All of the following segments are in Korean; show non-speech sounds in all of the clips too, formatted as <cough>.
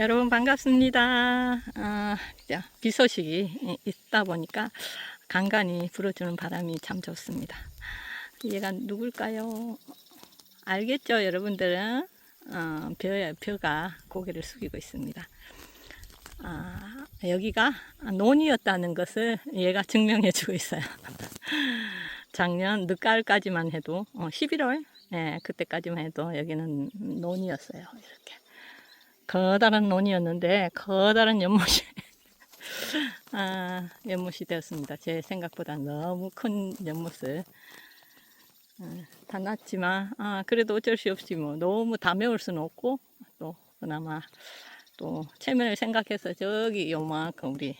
여러분 반갑습니다. 아, 비 소식이 있다 보니까 간간히 불어주는 바람이 참 좋습니다. 얘가 누굴까요? 알겠죠, 여러분들은? 어, 벼, 벼가 고개를 숙이고 있습니다. 아, 여기가 논이었다는 것을 얘가 증명해 주고 있어요. <laughs> 작년 늦가을까지만 해도, 어, 11월, 예, 그때까지만 해도 여기는 논이었어요. 이렇게. 커다란 논이었는데 커다란 연못이 <laughs> 아, 연못이 되었습니다. 제 생각보다 너무 큰 연못을 아, 다 났지만 아, 그래도 어쩔 수 없이 뭐 너무 다 메울 수는 없고 또 그나마 또 체면을 생각해서 저기 요만큼 우리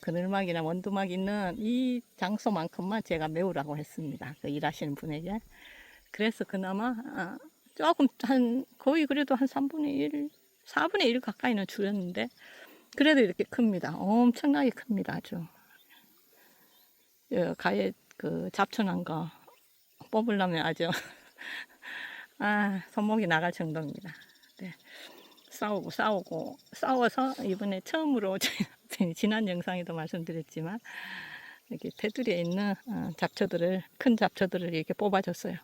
그늘막이나 원두막 있는 이 장소만큼만 제가 메우라고 했습니다. 그 일하시는 분에게. 그래서 그나마 아, 조금 한 거의 그래도 한 3분의 1, 4분의 1 가까이는 줄였는데 그래도 이렇게 큽니다. 엄청나게 큽니다. 아주. 여, 가에 그 잡초난 거 뽑으려면 아주 <laughs> 아 손목이 나갈 정도입니다. 네. 싸우고 싸우고 싸워서 이번에 처음으로 <laughs> 지난 영상에도 말씀드렸지만 이렇게 테두리에 있는 어, 잡초들을 큰 잡초들을 이렇게 뽑아줬어요.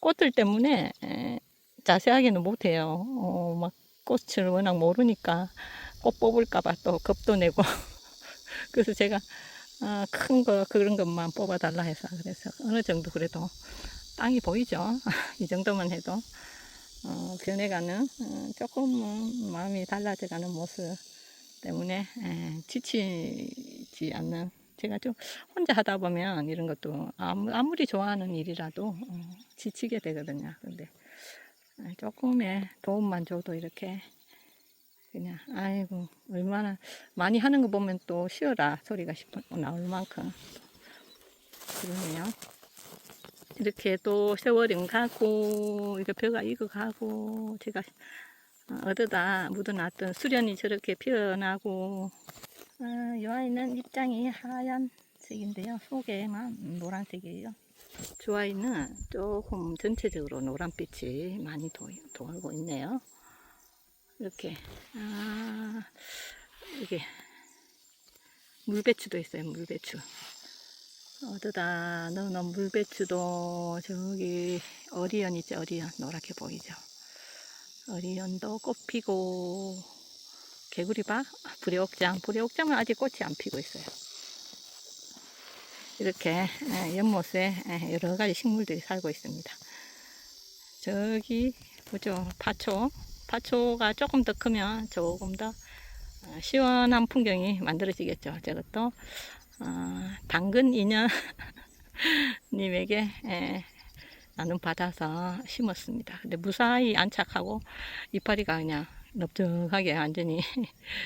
꽃들 때문에 에, 자세하게는 못해요. 어, 막 꽃을 워낙 모르니까 꽃 뽑을까봐 또 겁도 내고. <laughs> 그래서 제가 아, 큰 거, 그런 것만 뽑아달라 해서 그래서 어느 정도 그래도 땅이 보이죠. <laughs> 이 정도만 해도 어, 변해가는 어, 조금 마음이 달라져가는 모습 때문에 에, 지치지 않는 제가 좀 혼자 하다 보면 이런 것도 아무, 아무리 좋아하는 일이라도 어, 지치게 되거든요. 근데 조금의 도움만 줘도 이렇게 그냥 아이고 얼마나 많이 하는 거 보면 또 쉬어라 소리가 싶어 나올 만큼. 그러네요. 이렇게 또 세월은 가고 이거 벼가 익어가고 제가 어디다 묻어놨던 수련이 저렇게 피어나고 아, 이 아이는 입장이 하얀색인데요. 속에만 노란색이에요 주아이는 조금 전체적으로 노란빛이 많이 도, 돌고 있네요. 이렇게, 아, 이게, 물배추도 있어요, 물배추. 어디다 넣어놓은 물배추도 저기 어리언 있죠, 어리언. 노랗게 보이죠. 어리언도 꽃 피고, 개구리밥, 불의옥장. 불의옥장은 아직 꽃이 안 피고 있어요. 이렇게 연못에 여러 가지 식물들이 살고 있습니다. 저기 보죠 파초 파초가 조금 더 크면 조금 더 어, 시원한 풍경이 만들어지겠죠. 저것도 어, 당근 인연 님에게 나눔 받아서 심었습니다. 근데 무사히 안착하고 이파리가 그냥 넓적하게 완전히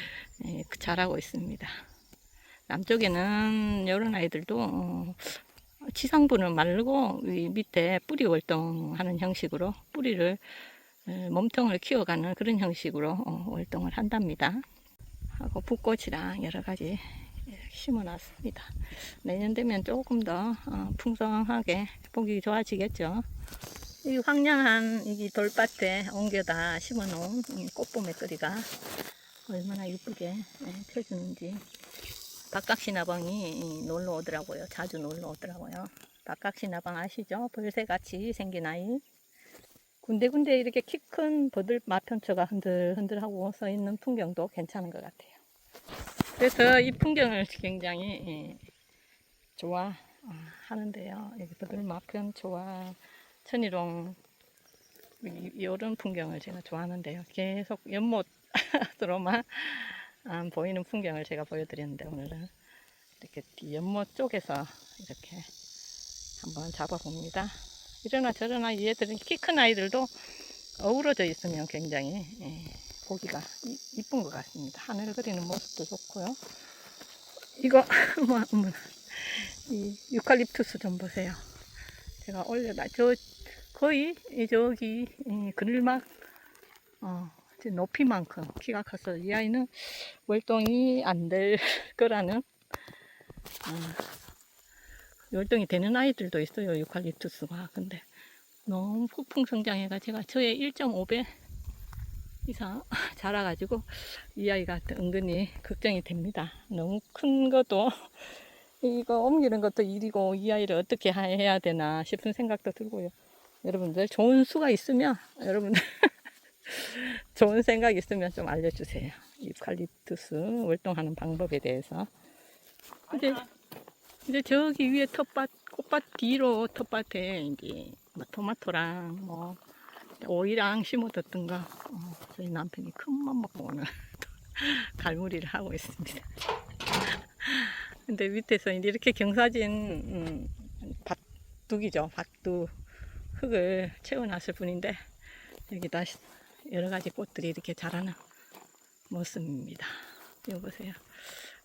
<laughs> 자라고 있습니다. 남쪽에는 이런 아이들도 어, 지상부는 말고 밑에 뿌리 월동하는 형식으로 뿌리를 몸통을 키워가는 그런 형식으로 어, 월동을 한답니다. 하고 붓꽃이랑 여러 가지 심어놨습니다. 내년 되면 조금 더 어, 풍성하게 보기 좋아지겠죠. 이 황량한 이 돌밭에 옮겨다 심어놓은 꽃보메거리가 얼마나 이쁘게 펴주는지 박각시나방이 놀러 오더라고요. 자주 놀러 오더라고요. 박각시나방 아시죠? 벌새같이 생긴 아이. 군데군데 이렇게 키 큰 버들 마편초가 흔들흔들하고 서 있는 풍경도 괜찮은 것 같아요. 그래서 이 풍경을 굉장히 예, 좋아하는데요. 여기 버들 마편초와 천일홍 이런 풍경을 제가 좋아하는데요. 계속 연못으로만 안 보이는 풍경을 제가 보여드렸는데 오늘은 이렇게 연못 쪽에서 이렇게 한번 잡아봅니다. 이러나 저러나 얘들은 키 큰 아이들도 어우러져 있으면 굉장히 예, 보기가 이, 이쁜 것 같습니다. 하늘 그리는 모습도 좋고요. 이거 <laughs> 뭐, 뭐, 이 유칼립투스 좀 보세요. 제가 올려다 저 거의 저기 그늘막 어, 높이만큼 키가 커서 이 아이는 월동이 안 될 <laughs> 거라는 어, 월동이 되는 아이들도 있어요 유칼립투스가 근데 너무 폭풍 성장해가 제가 저의 1.5배 이상 <laughs> 자라가지고 이 아이가 은근히 걱정이 됩니다. 너무 큰 것도 <laughs> 이거 옮기는 것도 일이고 이 아이를 어떻게 하- 해야 되나 싶은 생각도 들고요. 여러분들 좋은 수가 있으면 여러분들 좋은 생각 있으면 좀 알려주세요. 유칼립투스 월동하는 방법에 대해서. 이제 이제 저기 위에 텃밭 꽃밭 뒤로 텃밭에 이제 뭐 토마토랑 뭐 오이랑 심어뒀던 거 어, 저희 남편이 큰맘 먹고 오늘 <laughs> 갈무리를 하고 있습니다. <laughs> 근데 밑에서 이제 이렇게 경사진 음, 밭둑이죠. 밭둑 흙을 채워놨을 뿐인데 여기 다 여러 가지 꽃들이 이렇게 자라는 모습입니다. 이거 보세요.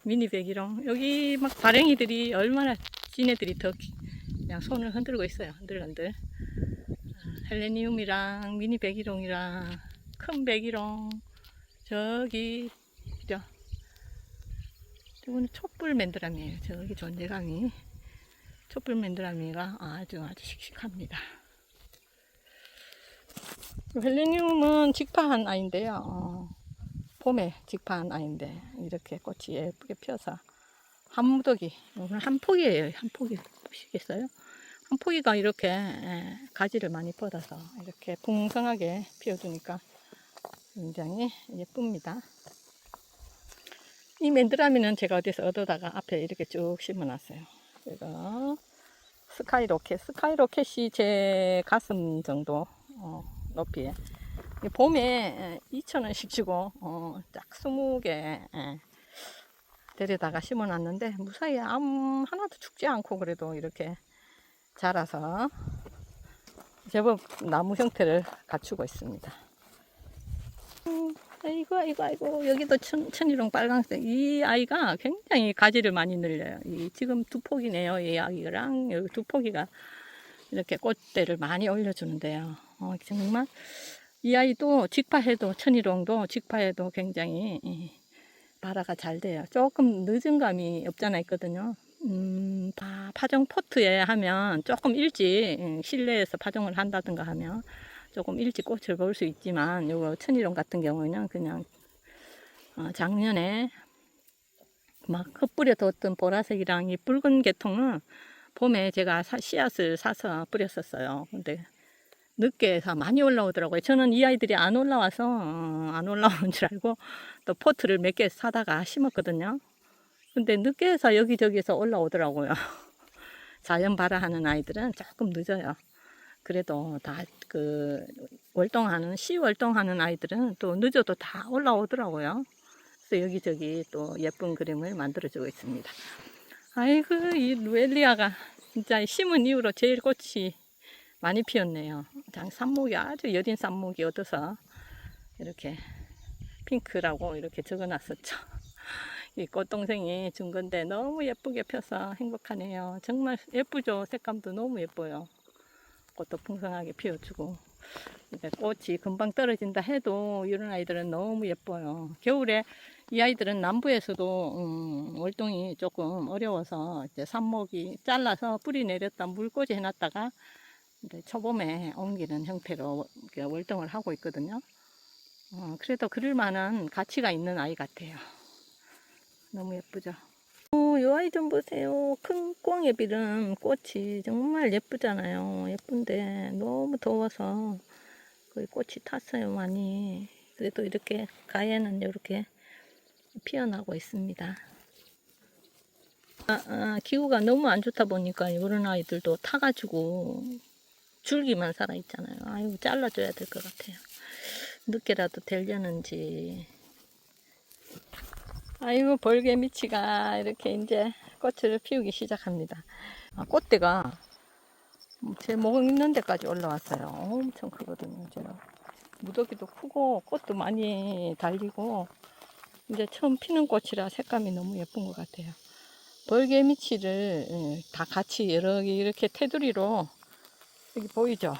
미니 백일홍 여기 막 발행이들이 얼마나 지네들이 더 기- 그냥 손을 흔들고 있어요. 흔들흔들. 아, 헬레니움이랑 미니 백일홍이랑 큰 백일홍 저기 그죠? 이거는 촛불 맨드라미예요. 저기 존재감이 촛불 맨드라미가 아주 아주 씩씩합니다. 헬레니움은 직파한 아이인데요. 어, 봄에 직파한 아이인데 이렇게 꽃이 예쁘게 피어서 한 무더기 오늘 한 포기예요. 한 포기 보시겠어요? 한 포기가 이렇게 예, 가지를 많이 뻗어서 이렇게 풍성하게 피어주니까 굉장히 예쁩니다. 이 맨드라미는 제가 어디서 얻어다가 앞에 이렇게 쭉 심어놨어요. 이거 스카이로켓, 스카이로켓이 제 가슴 정도 어, 높이에 이 봄에 2,000원씩 주고 어, 딱 20개 예, 데려다가 심어 놨는데 무사히 아무 하나도 죽지 않고 그래도 이렇게 자라서 제법 나무 형태를 갖추고 있습니다. 음, 아이고 아이고 아이고 여기도 천, 천일홍 빨강색 이 아이가 굉장히 가지를 많이 늘려요. 이 지금 두 폭이네요. 이 아이랑 여기 두 폭이가 이렇게 꽃대를 많이 올려주는데요. 어, 정말 이 아이도 직파해도 천일홍도 직파해도 굉장히 이, 발화가 잘 돼요. 조금 늦은 감이 없잖아 있거든요. 음, 파- 파종 포트에 하면 조금 일찍 음, 실내에서 파종을 한다든가 하면 조금 일찍 꽃을 볼 수 있지만 요거 천일홍 같은 경우는 그냥 어, 작년에 막 흩뿌려 뒀던 보라색이랑 이 붉은 계통은 봄에 제가 사- 씨앗을 사서 뿌렸었어요. 근데 늦게 해서 많이 올라오더라고요. 저는 이 아이들이 안 올라와서 어, 안 올라오는 줄 알고 또 포트를 몇 개 사다가 심었거든요. 근데 늦게 해서 여기저기서 올라오더라고요. <laughs> 자연 발화하는 아이들은 조금 늦어요. 그래도 다 그 월동하는 시 월동하는 아이들은 또 늦어도 다 올라오더라고요. 그래서 여기저기 또 예쁜 그림을 만들어주고 있습니다. 아이고 이 루엘리아가 진짜 심은 이후로 제일 꽃이 많이 피었네요. 장 삽목이 아주 여린 삽목이 얻어서 이렇게 핑크라고 이렇게 적어놨었죠. <laughs> 이 꽃동생이 준 건데 너무 예쁘게 펴서 행복하네요. 정말 예쁘죠? 색감도 너무 예뻐요. 꽃도 풍성하게 피워주고. 이제 꽃이 금방 떨어진다 해도 이런 아이들은 너무 예뻐요. 겨울에 이 아이들은 남부에서도 음, 월동이 조금 어려워서 이제 삽목이 잘라서 뿌리 내렸다 물꽂이 해놨다가 초봄에 옮기는 형태로 월동을 하고 있거든요. 어, 그래도 그럴 만한 가치가 있는 아이 같아요. 너무 예쁘죠? 어, 이 아이 좀 보세요. 큰 꽁예비름 꽃이 정말 예쁘잖아요. 예쁜데 너무 더워서 거의 꽃이 탔어요, 많이. 그래도 이렇게 가에는 이렇게 피어나고 있습니다. 아, 아, 기후가 너무 안 좋다 보니까 이런 아이들도 타가지고 줄기만 살아있잖아요. 아이고, 잘라줘야 될 것 같아요. 늦게라도 되려는지. 아이고, 벌개미치가 이렇게 이제 꽃을 피우기 시작합니다. 아, 꽃대가 제 목 있는 데까지 올라왔어요. 엄청 크거든요, 제가. 무더기도 크고, 꽃도 많이 달리고, 이제 처음 피는 꽃이라 색감이 너무 예쁜 것 같아요. 벌개미치를 예, 다 같이 이렇게 테두리로 여기 보이죠?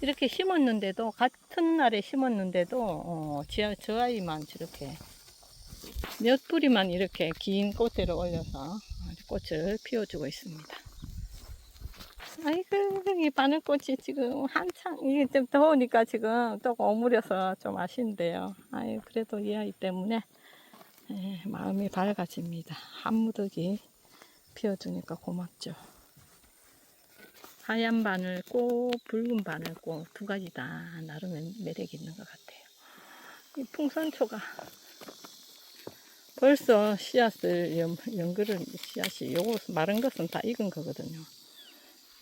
이렇게 심었는데도 같은 날에 심었는데도 어, 저, 저 아이만 저렇게 몇 뿌리만 이렇게 긴 꽃대로 올려서 꽃을 피워주고 있습니다. 아이고, 이 바늘꽃이 지금 한창, 이게 좀 더우니까 지금 조금 오므려서 좀 아쉬운데요. 아유, 그래도 이 아이 때문에 예, 마음이 밝아집니다. 한 무더기 피워주니까 고맙죠. 하얀 바늘꽃, 붉은 바늘꽃 두 가지 다 나름 매력이 있는 것 같아요. 이 풍선초가 벌써 씨앗을 연, 연그른 씨앗이 요거 마른 것은 다 익은 거거든요.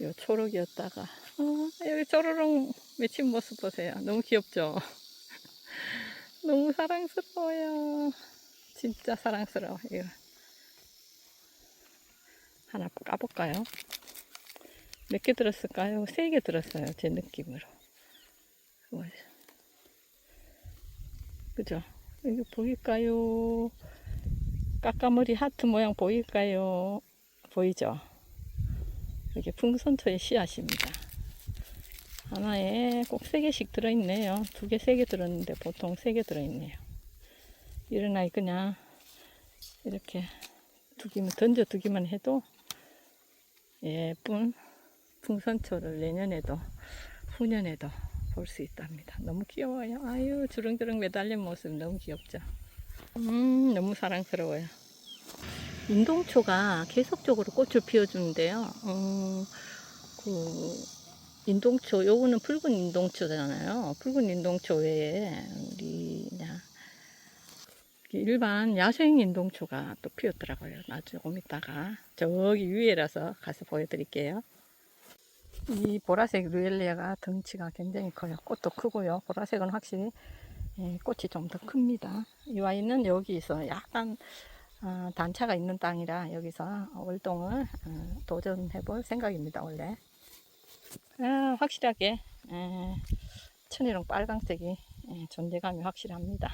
요 초록이었다가 어, 여기 쪼르릉 맺힌 모습 보세요. 너무 귀엽죠? <laughs> 너무 사랑스러워요. 진짜 사랑스러워. 이거 하나 까볼까요? 몇 개 들었을까요? 세 개 들었어요. 제 느낌으로. 그죠? 이거 보일까요? 까까머리 하트 모양 보일까요? 보이죠? 이게 풍선초의 씨앗입니다. 하나에 꼭 세 개씩 들어있네요. 두 개, 세 개 들었는데 보통 세 개 들어있네요. 이런 아이 그냥 이렇게 두기만, 던져 두기만 해도 예쁜 풍선초를 내년에도 후년에도 볼 수 있답니다. 너무 귀여워요. 아유, 주렁주렁 매달린 모습 너무 귀엽죠. 음, 너무 사랑스러워요. 인동초가 계속적으로 꽃을 피워주는데요. 음, 그 인동초, 요거는 붉은 인동초잖아요. 붉은 인동초 외에 우리 일반 야생 인동초가 또 피었더라고요. 나중에 좀 이따가 저기 위에라서 가서 보여드릴게요. 이 보라색 루엘리아가 덩치가 굉장히 커요. 꽃도 크고요. 보라색은 확실히 예, 꽃이 좀 더 큽니다. 이 와인은 여기서 약간 어, 단차가 있는 땅이라 여기서 월동을 어, 도전해 볼 생각입니다. 원래 아, 확실하게 에, 천일홍 빨강색이 예, 존재감이 확실합니다.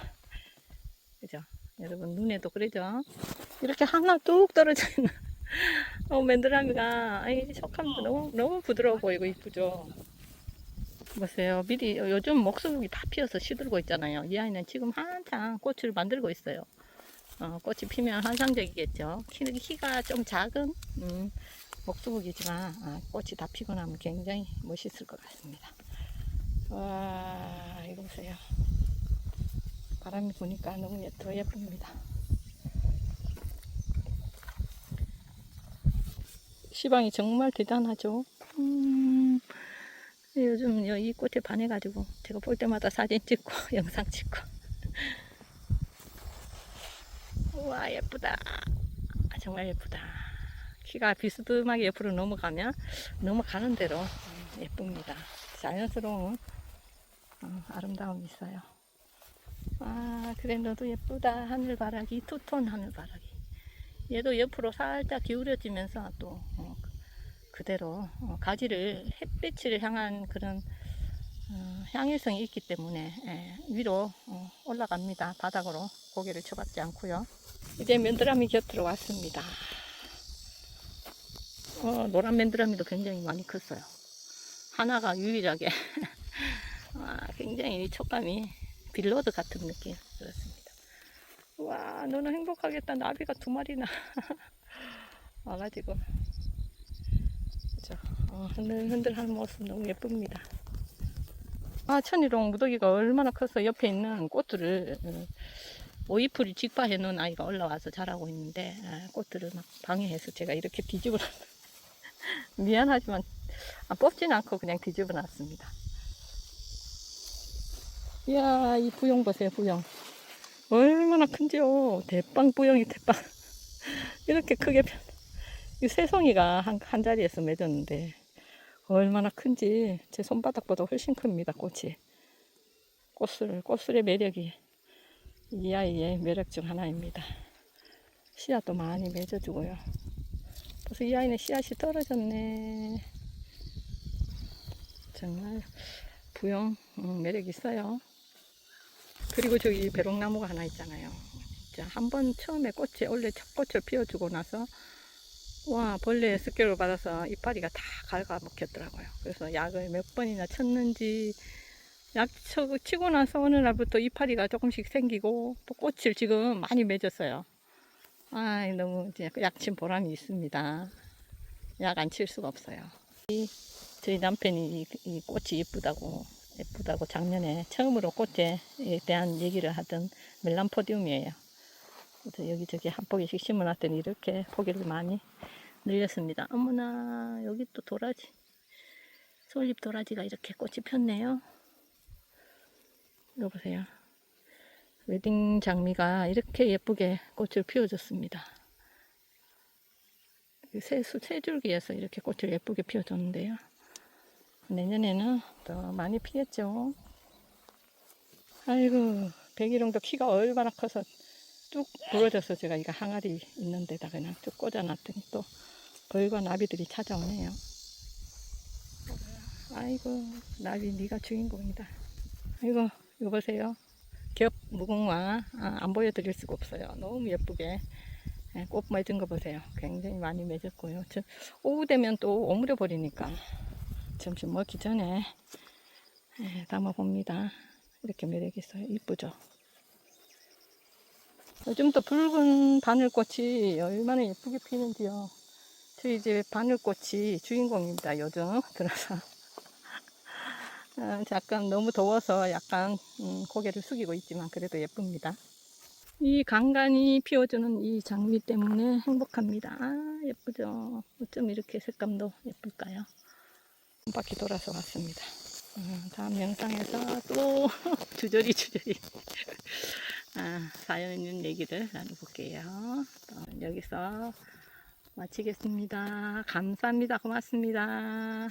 그죠? 여러분 눈에도 그러죠? 이렇게 하나 뚝 떨어져 있는 <laughs> 어, 맨드라미가 아이 촉감도 너무 너무 부드러워 보이고 이쁘죠. 보세요. 미리 요즘 목수국이 다 피어서 시들고 있잖아요. 이 아이는 지금 한창 꽃을 만들고 있어요. 어, 꽃이 피면 환상적이겠죠. 키, 키가 좀 작은 음, 목수국이지만 아, 꽃이 다 피고 나면 굉장히 멋있을 것 같습니다. 와 이거 보세요. 바람이 부니까 너무 예- 더 예쁩니다. 시방이 정말 대단하죠. 음, 요즘 이 꽃에 반해가지고 제가 볼 때마다 사진 찍고 <laughs> 영상 찍고. 우와 예쁘다. 아, 정말 예쁘다. 키가 비스듬하게 옆으로 넘어가면 넘어가는 대로 음, 예쁩니다. 자연스러운 어, 아름다움이 있어요. 아, 그래, 너도 예쁘다. 하늘바라기, 투톤 하늘바라기. 얘도 옆으로 살짝 기울여지면서 또, 어, 그대로, 어, 가지를 햇빛을 향한 그런, 어, 향일성이 있기 때문에, 예, 위로, 어, 올라갑니다. 바닥으로 고개를 쳐박지 않고요. 이제 맨드라미 곁으로 왔습니다. 어, 노란 맨드라미도 굉장히 많이 컸어요. 하나가 유일하게, <laughs> 아, 굉장히 이 촉감이 빌로드 같은 느낌 그렇습니다. 와 너는 행복하겠다 나비가 두 마리나 <laughs> 와가지고 어, 흔들흔들 하는 모습 너무 예쁩니다. 아 천일홍 무더기가 얼마나 커서 옆에 있는 꽃들을 어, 오이풀이 직파해 놓은 아이가 올라와서 자라고 있는데 아, 꽃들을 막 방해해서 제가 이렇게 뒤집어 놨 <laughs> 미안하지만 아, 뽑진 않고 그냥 뒤집어 놨습니다. 이야, 이 부영 보세요, 부영. 얼마나 큰지요. 대빵 부영이 대빵. <laughs> 이렇게 크게 편. 이 새송이가 한, 한 자리에서 맺었는데, 얼마나 큰지 제 손바닥보다 훨씬 큽니다, 꽃이. 꽃술, 꽃술의 매력이 이 아이의 매력 중 하나입니다. 씨앗도 많이 맺어주고요. 그래서 이 아이는 씨앗이 떨어졌네. 정말 부영 음, 매력 있어요. 그리고 저기 배롱나무가 하나 있잖아요. 한 번 처음에 꽃에 원래 첫 꽃을 피워주고 나서 와 벌레의 습격을 받아서 이파리가 다 갉아먹혔더라고요. 그래서 약을 몇 번이나 쳤는지 약 쳐- 치고 나서 어느 날부터 이파리가 조금씩 생기고 또 꽃을 지금 많이 맺었어요. 아 너무 약친 보람이 있습니다. 약 안 칠 수가 없어요. 이, 저희 남편이 이, 이 꽃이 예쁘다고 예쁘다고 작년에 처음으로 꽃에 대한 얘기를 하던 멜란포디움이에요. 여기저기 한 포기씩 심어놨더니 이렇게 포기를 많이 늘렸습니다. 어머나 여기 또 도라지 솔잎 도라지가 이렇게 꽃이 폈네요. 이거 보세요. 웨딩 장미가 이렇게 예쁘게 꽃을 피워줬습니다. 세, 수- 세 줄기에서 이렇게 꽃을 예쁘게 피워줬는데요. 내년에는 더 많이 피겠죠. 아이고, 백일홍도 키가 얼마나 커서 쭉 부러져서 제가 이거 항아리 있는 데다 그냥 쭉 꽂아놨더니 또 벌과 나비들이 찾아오네요. 아이고, 나비 네가 주인공이다. 이거 보세요. 겹 무궁화 아, 안 보여드릴 수가 없어요. 너무 예쁘게 예, 꽃 맺은 거 보세요. 굉장히 많이 맺었고요. 저 오후 되면 또 오므려 버리니까 점심 먹기 전에 예, 담아 봅니다. 이렇게 매력 있어요. 이쁘죠? 요즘 또 붉은 바늘꽃이 얼마나 예쁘게 피는지요. 저희 집 바늘꽃이 주인공입니다. 요즘 들어서. <laughs> 어, 잠깐 너무 더워서 약간 음, 고개를 숙이고 있지만 그래도 예쁩니다. 이 간간히 피워주는 이 장미 때문에 행복합니다. 아, 예쁘죠? 어쩜 이렇게 색감도 예쁠까요? 한 바퀴 돌아서 왔습니다. 음, 다음 영상에서 또 <laughs> 주저리 주저리 <laughs> 아, 사연 있는 얘기를 나눠볼게요. 또 여기서 마치겠습니다. 감사합니다. 고맙습니다.